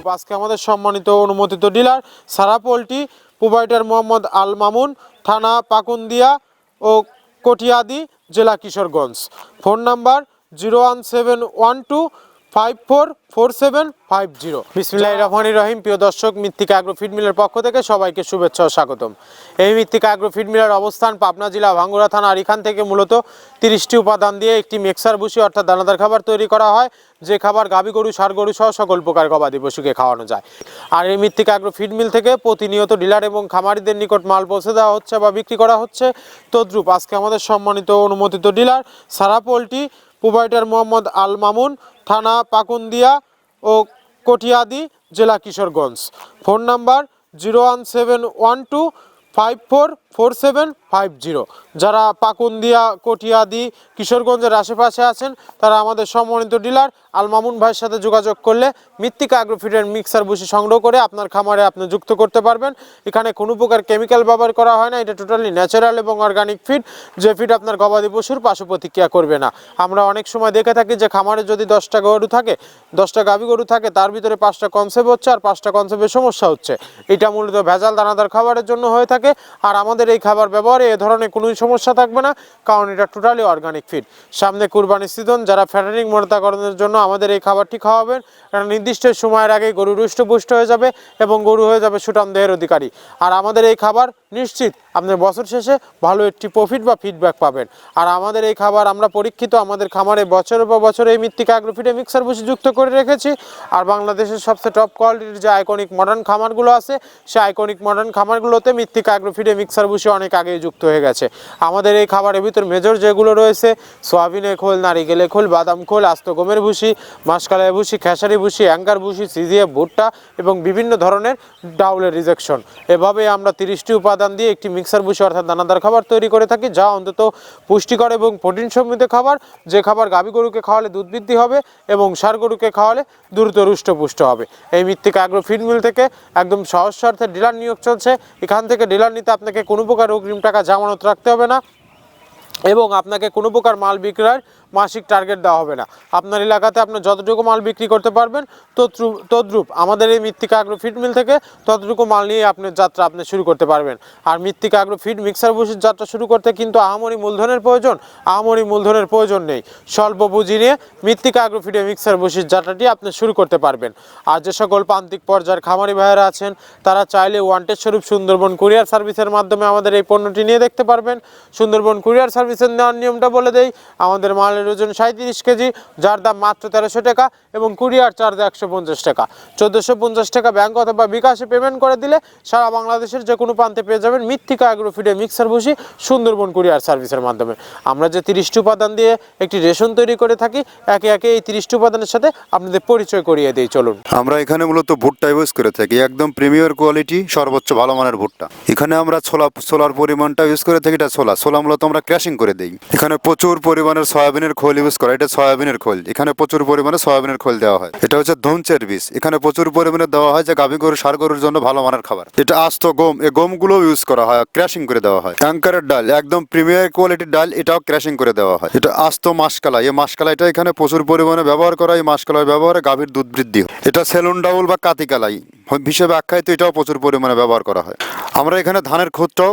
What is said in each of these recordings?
তদ্রুপ আজকে আমাদের সম্মানিত অনুমোদিত dealer Sara poultry provider Mohammad Al Mamun, থানা পাকুন্দিয়া ও কটিয়াদি, জেলা Kishoreganj. Phone number zero one seven one two five four four seven five zero বিসমিল্লাহ রহমানি রহিম। প্রিয় দর্শক মৃত্তিকা আগ্রো ফিড মিলের পক্ষ থেকে সবাইকে শুভেচ্ছা ও স্বাগতম। এই মৃত্তিকা আগ্রো ফিড মিলের অবস্থান পাবনা জেলা ভাঙ্গুড়া থানা আর এখান থেকে মূলত তিরিশটি উপাদান দিয়ে একটি মিক্সার ভুসি অর্থাৎ দানাদার খাবার তৈরি করা হয়, যে খাবার গাভী গরু সার গরু সহ সকল প্রকার গবাদি পশুকে খাওয়ানো যায়। আর এই মৃত্তিকা আগ্রো ফিড মিল থেকে প্রতিনিয়ত ডিলার এবং খামারিদের নিকট মাল পৌঁছে দেওয়া হচ্ছে বা বিক্রি করা হচ্ছে। তদ্রুপ আজকে আমাদের সম্মানিত অনুমোদিত dealer Sara poultry provider Mohammad Al Mamun থানা, পাকুন্দিয়া ও কটিয়াদি, জেলা Kishoreganj. Phone number zero one seven one two five four four seven five zero. যারা পাকুন্দিয়া, কটিয়াদি, কিশোরগঞ্জের আশেপাশে আছেন, তারা আমাদের সম্মানিত ডিলার আল মামুন ভাইয়ের সাথে যোগাযোগ করলে মৃত্তিকা অ্যাগ্রোফিডের মিক্সার বুসি সংগ্রহ করে আপনার খামারে আপনি যুক্ত করতে পারবেন। এখানে কোনো প্রকার কেমিক্যাল ব্যবহার করা হয় না, এটা টোটালি ন্যাচারাল এবং অর্গানিক ফিড, যে ফিড আপনার গবাদি পশুর পার্শ্ব প্রতিক্রিয়া করবে না। আমরা অনেক সময় দেখে থাকি যে খামারে যদি দশটা গরু থাকে, দশটা গাভী গরু থাকে, তার ভিতরে পাঁচটা কনসেপ্ট হচ্ছে আর পাঁচটা কনসেপ্টের সমস্যা হচ্ছে। এটা মূলত ভেজাল দানাদার খাবারের জন্য হয়ে থাকে। আর আমাদের এই খাবার ব্যবহারে এ ধরনের কোনোই সমস্যা থাকবে না, কারণ এটা টোটালি অর্গানিক ফিড সামনে কুরবানি সিজন যারা ফ্যাটারিং মনতাকরণের জন্য আমাদের এই খাবারটি খাওয়াবেন একটা নির্দিষ্ট সময়ের আগে গরু রুষ্টপুষ্ট হয়ে যাবে এবং গরু হয়ে যাবে সুটাম দেহের অধিকারী। আর আমাদের এই খাবার নিশ্চিত আপনি বছর শেষে ভালো একটি প্রফিট বা ফিডব্যাক পাবেন। আর আমাদের এই খাবার আমরা পরীক্ষিত, আমাদের খামারে বছরের পর বছর এই মৃত্তিকা অ্যাগ্রোফিডে মিক্সার বসে যুক্ত করে রেখেছি। আর বাংলাদেশের সবচেয়ে টপ কোয়ালিটির যে আইকনিক মডার্ন খামারগুলো আছে, সেই আইকনিক মডার্ন খামারগুলোতে মৃত্তিকা অ্যাগ্রোফিডে মিক্সার বসে অনেক আগেই যুক্ত হয়ে গেছে। আমাদের এই খাবারের ভিতর মেজর যেগুলো রয়েছে, সোয়াবিনের খোল, নারিকেলের খোল, বাদাম খোল, আস্ত গমের ভুসি মাসকালের ভুসি, খেসারি ভুসি অ্যাঙ্কার ভুসি সিজিএফ ভুট্টা এবং বিভিন্ন ধরনের ডাউলের রিজেকশন এভাবে আমরা তিরিশটি উপাদান দিয়ে একটি মিক্সার ভুসি অর্থাৎ দানাদার খাবার তৈরি করে থাকি, যা অন্তত পুষ্টিকর এবং প্রোটিন সমৃদ্ধ খাবার। যে খাবার গাভী গরুকে খাওয়ালে দুধ বৃদ্ধি হবে এবং সার গরুকে খাওয়ালে দ্রুত রুষ্টপুষ্ট হবে। এই মৃত্তিকা অ্যাগ্রো ফিড মিল থেকে একদম সহজ স্বার্থে ডিলার নিয়োগ চলছে। এখান থেকে ডিলার নিতে আপনাকে কোনো প্রকার অগ্রিম টাকা জামানত রাখতে হবে না এবং আপনাকে কোনো প্রকার মাল বিক্রয়ের মাসিক টার্গেট দেওয়া হবে না। আপনার এলাকাতে আপনি যতটুকু মাল বিক্রি করতে পারবেন তদ্রুপ তদ্রুপ আমাদের এই মৃত্তিকা আগ্রো ফিড মিল থেকে ততটুকু মাল নিয়ে আপনার যাত্রা আপনি শুরু করতে পারবেন। আর মৃত্তিকা আগ্রো ফিড মিক্সার বসির যাত্রা শুরু করতে কিন্তু আহামরি মূলধনের প্রয়োজন, আহামরি মূলধনের প্রয়োজন নেই। স্বল্প পুঁজি নিয়ে মৃত্তিকা আগ্রো ফিডে মিক্সার বসির যাত্রাটি আপনি শুরু করতে পারবেন। আর যে সকল প্রান্তিক পর্যায়ের খামারি ভাইয়েরা আছেন, তারা চাইলে ওয়ান্টেড স্বরূপ সুন্দরবন কুরিয়ার সার্ভিসের মাধ্যমে আমাদের এই পণ্যটি নিয়ে দেখতে পারবেন। সুন্দরবন কুরিয়ার সার্ভিসের নেওয়ার নিয়মটা বলে দেই, আমাদের মালের ওজন সাঁত্রিশ কেজি, যার দাম মাত্র তেরোশো টাকা এবং কুরিয়ার চার্জ একশো পঞ্চাশ টাকা। চোদ্দোশো পঞ্চাশ টাকা ব্যাংক অথবা বিকাশে পেমেন্ট করে দিলে সারা বাংলাদেশের যে কোনো প্রান্তে পেয়ে যাবেন মৃত্তিকা অ্যাগ্রোফিডে মিক্সার বসি সুন্দরবন কুরিয়ার সার্ভিসের মাধ্যমে। আমরা যে তিরিশটি উপাদান দিয়ে একটি রেশন তৈরি করে থাকি, একে একে এই তিরিশটি উপাদানের সাথে আপনাদের পরিচয় করিয়ে দিই, চলুন। আমরা এখানে মূলত ভুট্টা ইউজ করে থাকি, একদম প্রিমিয়ার কোয়ালিটি সর্বোচ্চ ভালো মানের ভুট্টা। এখানে আমরা ছোলা, ছোলার পরিমাণটা ইউজ করে থাকি, এটা ছোলা। ছোলা মূলত আমরা ক্র্যাশিং করে দিই। এখানে প্রচুর পরিমাণের সয়াবিনের খোল ইউজ করা এটা সয়াবিনের খোল। এখানে প্রচুর পরিমাণে সয়াবিনের খোল দেওয়া হয়। এটা হচ্ছে ধনচের বীজ। এখানে প্রচুর পরিমাণে দেওয়া হয় যে গাভী গরু সার গরুর জন্য ভালো মানের খাবার। এটা আস্ত গম। এই গমগুলো ইউজ করা হয় ক্র্যাশিং করে দেওয়া হয়। অ্যাঙ্কারের ডাল, একদম প্রিমিয়ার কোয়ালিটির ডাল, এটাও ক্র্যাশিং করে দেওয়া হয়। এটা আস্ত মাসকালা। এই মাসকালা এটা এখানে প্রচুর পরিমাণে ব্যবহার করা এই মাসকালার ব্যবহারে গাভীর দুধ বৃদ্ধি হয়। এটা সেলুন ডাউল বা কাতিকালাই। হিসেবে আখ্যায়িত এটাও প্রচুর পরিমাণে ব্যবহার করা হয়। আমরা এখানে ধানের খুদটাও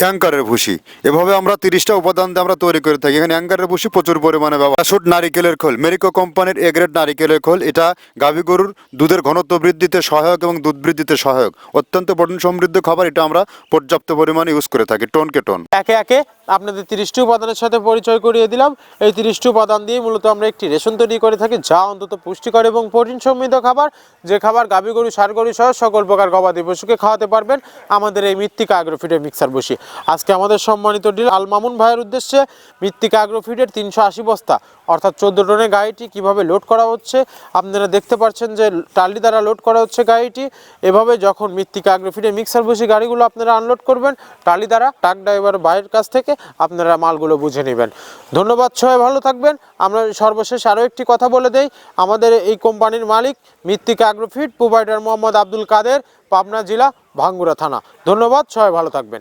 অ্যাঙ্কারের ভুসি এভাবে আমরা তিরিশটা উপাদান দিয়ে আমরা তৈরি করে থাকি। এখানে অ্যাঙ্কারের ভুসি প্রচুর পরিমাণে ব্যবহার শুট নারিকেলের খোল। মেরিকো কোম্পানির এগ্রেড নারিকেলের খোল। এটা গাভী গরুর দুধের ঘনত্ব বৃদ্ধিতে সহায়ক এবং দুধ বৃদ্ধিতে সহায়ক। অত্যন্ত প্রোটিন সমৃদ্ধ খাবার। এটা আমরা পর্যাপ্ত পরিমাণে ইউজ করে থাকি, টোনকে টোন। একে একে আপনাদের তিরিশটি উপাদানের সাথে পরিচয় করিয়ে দিলাম। এই তিরিশটি উপাদান দিয়ে মূলত আমরা একটি রেশন তৈরি করে থাকি, যা অন্তত পুষ্টিকর এবং প্রোটিন সমৃদ্ধ খাবার, যে খাবার গাভী গরু সার গরু সহ সকল প্রকার গবাদি পশুকে খাওয়াতে পারবেন। আমাদের এই মৃত্তিকা আগ্রোফিডের মিক্সার বসি আজকে আমাদের সম্মানিত ডিল আল মামুন ভাইয়ের উদ্দেশ্যে মৃত্তিকা আগ্রোফিডের তিনশো আশি বস্তা, অর্থাৎ চোদ্দ টনের গাড়িটি কীভাবে লোড করা হচ্ছে, আপনারা দেখতে পাচ্ছেন যে টালি দ্বারা লোড করা হচ্ছে গাড়িটি। এভাবে যখন মৃত্তিকা আগ্রোফিডের মিক্সার বসি গাড়িগুলো আপনারা আনলোড করবেন, টালি দ্বারা ট্রাক ড্রাইভার ভাইয়ের কাছ থেকে আপনারা মালগুলো বুঝে নেবেন। ধন্যবাদ, সবাই ভালো থাকবেন। আমরা সর্বশেষ আরও একটি কথা বলে দেই। আমাদের এই কোম্পানির মালিক মৃত্তিকা অ্যাগ্রোফিট প্রোভাইডার মোহাম্মদ আব্দুল কাদের, পাবনা জেলা ভাঙ্গুরা থানা। ধন্যবাদ, সবাই ভালো থাকবেন।